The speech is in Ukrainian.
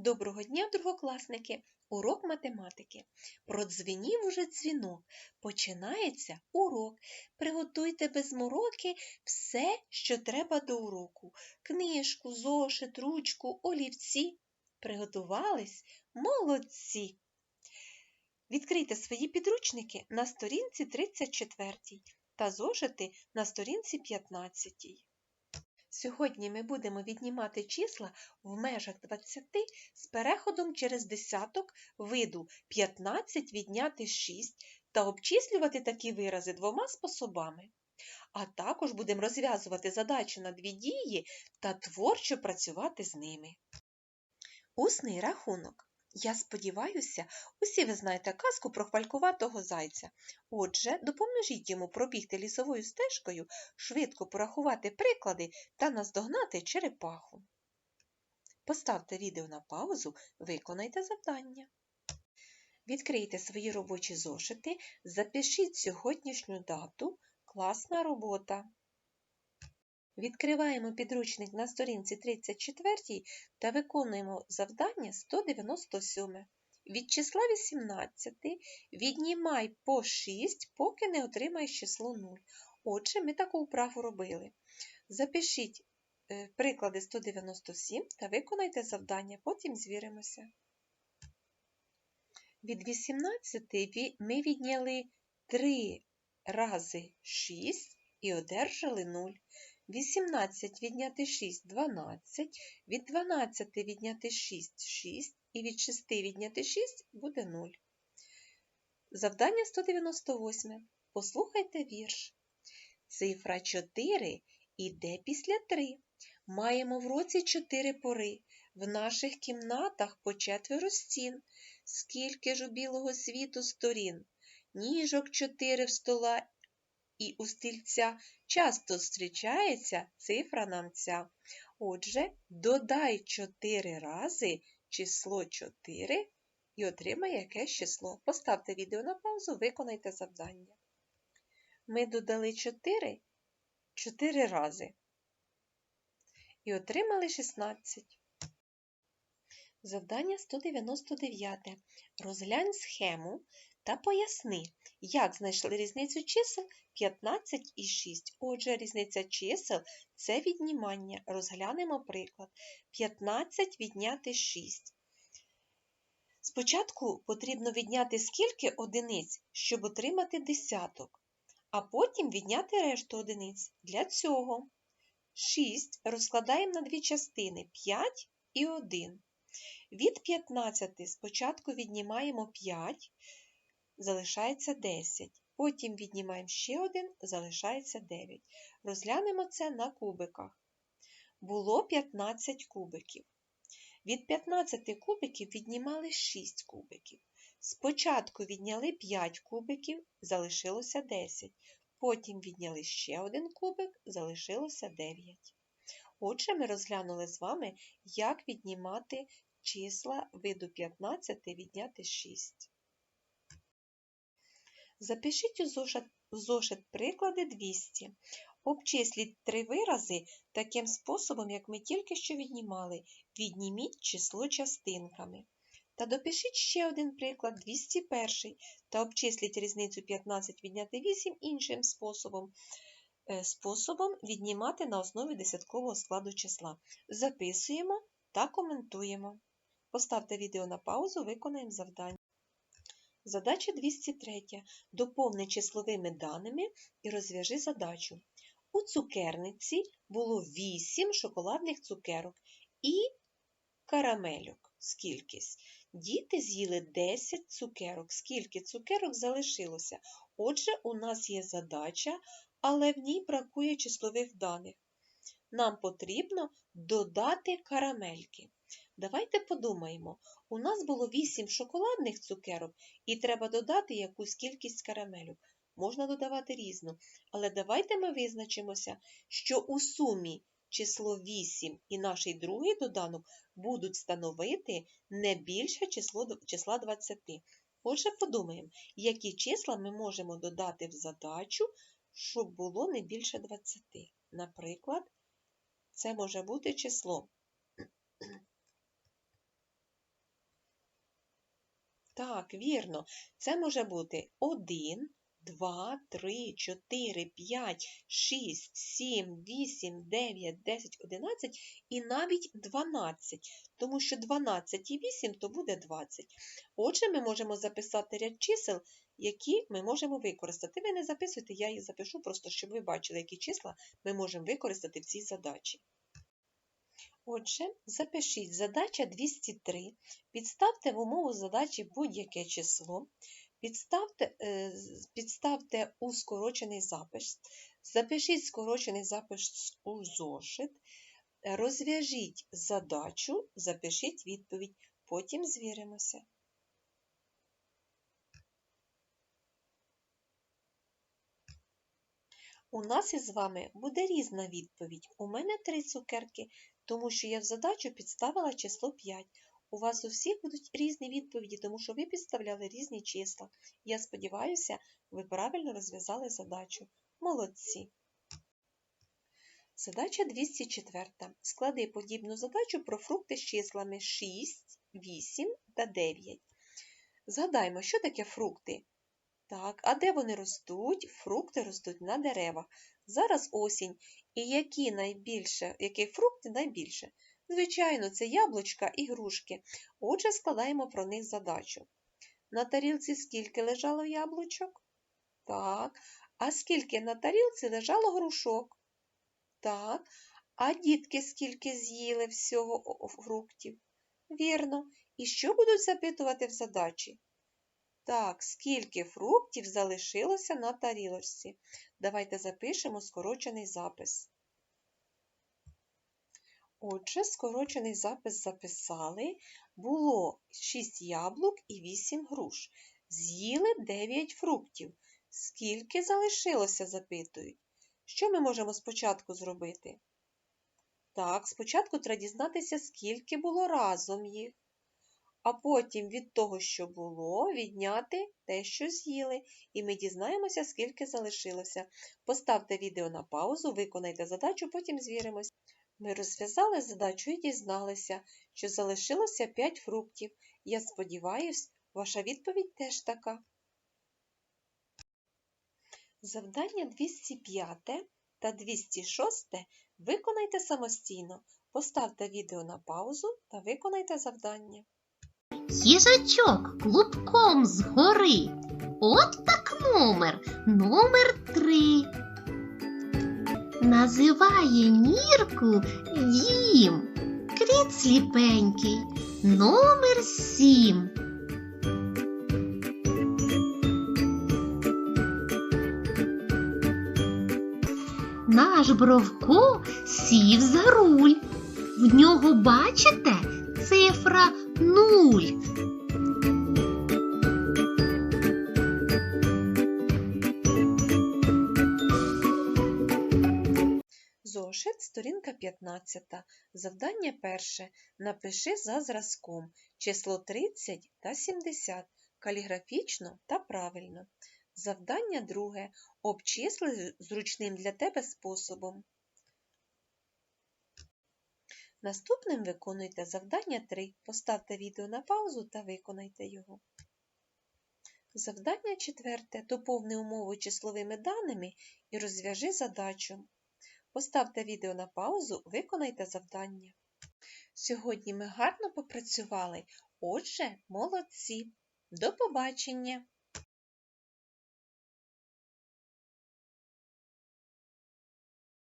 Доброго дня, другокласники! Урок математики. Продзвенів уже дзвінок. Починається урок. Приготуйте без мороки все, що треба до уроку. Книжку, зошит, ручку, олівці. Приготувались? Молодці! Відкрийте свої підручники на сторінці 34 та зошити на сторінці 15. Сьогодні ми будемо віднімати числа в межах 20 з переходом через десяток виду 15 відняти 6 та обчислювати такі вирази двома способами. А також будемо розв'язувати задачі на дві дії та творчо працювати з ними. Усний рахунок. Я сподіваюся, усі ви знаєте казку про хвалькуватого зайця. Отже, допоможіть йому пробігти лісовою стежкою, швидко порахувати приклади та наздогнати черепаху. Поставте відео на паузу, виконайте завдання. Відкрийте свої робочі зошити, запишіть сьогоднішню дату, класна робота. Відкриваємо підручник на сторінці 34 та виконуємо завдання 197. Від числа 18 віднімай по 6, поки не отримаєш число 0. Отже, ми таку вправу робили. Запишіть е, приклади 197 та виконайте завдання, потім звіримося. Від 18 ми відняли 3 рази 6 і одержали 0. 18 відняти 6 12, від 12 відняти 6 6 і від 6 відняти 6 буде 0. Завдання 198. Послухайте вірш. Цифра 4 іде після 3. Маємо в році 4 пори. В наших кімнатах по четверо стін. Скільки ж у білого світу сторін? Ніжок 4 в стола і у стільця часто зустрічається цифра нам ця. Отже, додай 4 рази число 4 і отримай якесь число. Поставте відео на паузу, виконайте завдання. Ми додали 4 4 рази і отримали 16. Завдання 199. Розглянь схему та поясни, як знайшли різницю чисел 15 і 6. Отже, різниця чисел це віднімання. Розглянемо приклад. 15 відняти 6. Спочатку потрібно відняти скільки одиниць, щоб отримати десяток, а потім відняти решту одиниць. Для цього 6 розкладаємо на дві частини 5 і 1. Від 15 спочатку віднімаємо 5, залишається 10. Потім віднімаємо ще один, залишається 9. Розглянемо це на кубиках. Було 15 кубиків. Від 15 кубиків віднімали 6 кубиків. Спочатку відняли 5 кубиків, залишилося 10. Потім відняли ще один кубик, залишилося 9. Отже, ми розглянули з вами, як віднімати числа виду 15 відняти 6. Запишіть у зошит, у зошит приклади 200. Обчисліть три вирази таким способом, як ми тільки що віднімали. Відніміть число частинками. Та допишіть ще один приклад 201 та обчисліть різницю 15 відняти 8 іншим способом. Е, способом віднімати на основі десяткового складу числа. Записуємо та коментуємо. Поставте відео на паузу, виконаємо завдання. Задача 203. Доповни числовими даними і розв'яжи задачу. У цукерниці було 8 шоколадних цукерок і карамельок. Скількись. Діти з'їли 10 цукерок. Скільки цукерок залишилося? Отже, у нас є задача, але в ній бракує числових даних. Нам потрібно додати карамельки. Давайте подумаємо, у нас було 8 шоколадних цукерок і треба додати якусь кількість карамелюк. Можна додавати різну, але давайте ми визначимося, що у сумі число 8 і наш другий доданок будуть становити не більше числа 20. Отже, подумаємо, які числа ми можемо додати в задачу, щоб було не більше 20. Наприклад, це може бути число Так, вірно. Це може бути 1, 2, 3, 4, 5, 6, 7, 8, 9, 10, 11 і навіть 12. Тому що 12 і 8 то буде 20. Отже, ми можемо записати ряд чисел, які ми можемо використати. Ви не записуйте, я їх запишу, просто щоб ви бачили, які числа ми можемо використати в цій задачі. Отже, запишіть. Задача 203, підставте в умову задачі будь-яке число, підставте, е, підставте у скорочений запис, запишіть скорочений запис у зошит, розв'яжіть задачу, запишіть відповідь, потім звіримося. У нас із вами буде різна відповідь. У мене три цукерки, тому що я в задачу підставила число 5. У вас у всіх будуть різні відповіді, тому що ви підставляли різні числа. Я сподіваюся, ви правильно розв'язали задачу. Молодці! Задача 204. Склади подібну задачу про фрукти з числами 6, 8 та 9. Згадаймо, що таке фрукти? Так, а де вони ростуть? Фрукти ростуть на деревах. Зараз осінь. І які найбільше, які фрукти найбільше? Звичайно, це яблучка і грушки. Отже, складаємо про них задачу. На тарілці скільки лежало яблучок? Так. А скільки на тарілці лежало грушок? Так. А дітки скільки з'їли всього фруктів? Вірно. І що будуть запитувати в задачі? Так, скільки фруктів залишилося на тарілочці? Давайте запишемо скорочений запис. Отже, скорочений запис записали. Було 6 яблук і 8 груш. З'їли 9 фруктів. Скільки залишилося, запитують. Що ми можемо спочатку зробити? Так, спочатку треба дізнатися, скільки було разом їх а потім від того, що було, відняти те, що з'їли, і ми дізнаємося, скільки залишилося. Поставте відео на паузу, виконайте задачу, потім звіримось. Ми розв'язали задачу і дізналися, що залишилося 5 фруктів. Я сподіваюсь, ваша відповідь теж така. Завдання 205 та 206 виконайте самостійно. Поставте відео на паузу та виконайте завдання. Їжачок клубком згори. От так номер, номер три. Називає нірку дім. Кріт сліпенький, номер сім. Наш Бровко сів за руль. В нього, бачите, цифра нуль. Зошит, сторінка 15. Завдання перше. Напиши за зразком число 30 та 70 каліграфічно та правильно. Завдання друге. Обчисли зручним для тебе способом. Наступним виконуйте завдання 3. Поставте відео на паузу та виконайте його. Завдання четверте. Доповни умову числовими даними і розв'яжи задачу. Поставте відео на паузу, виконайте завдання. Сьогодні ми гарно попрацювали, отже, молодці. До побачення!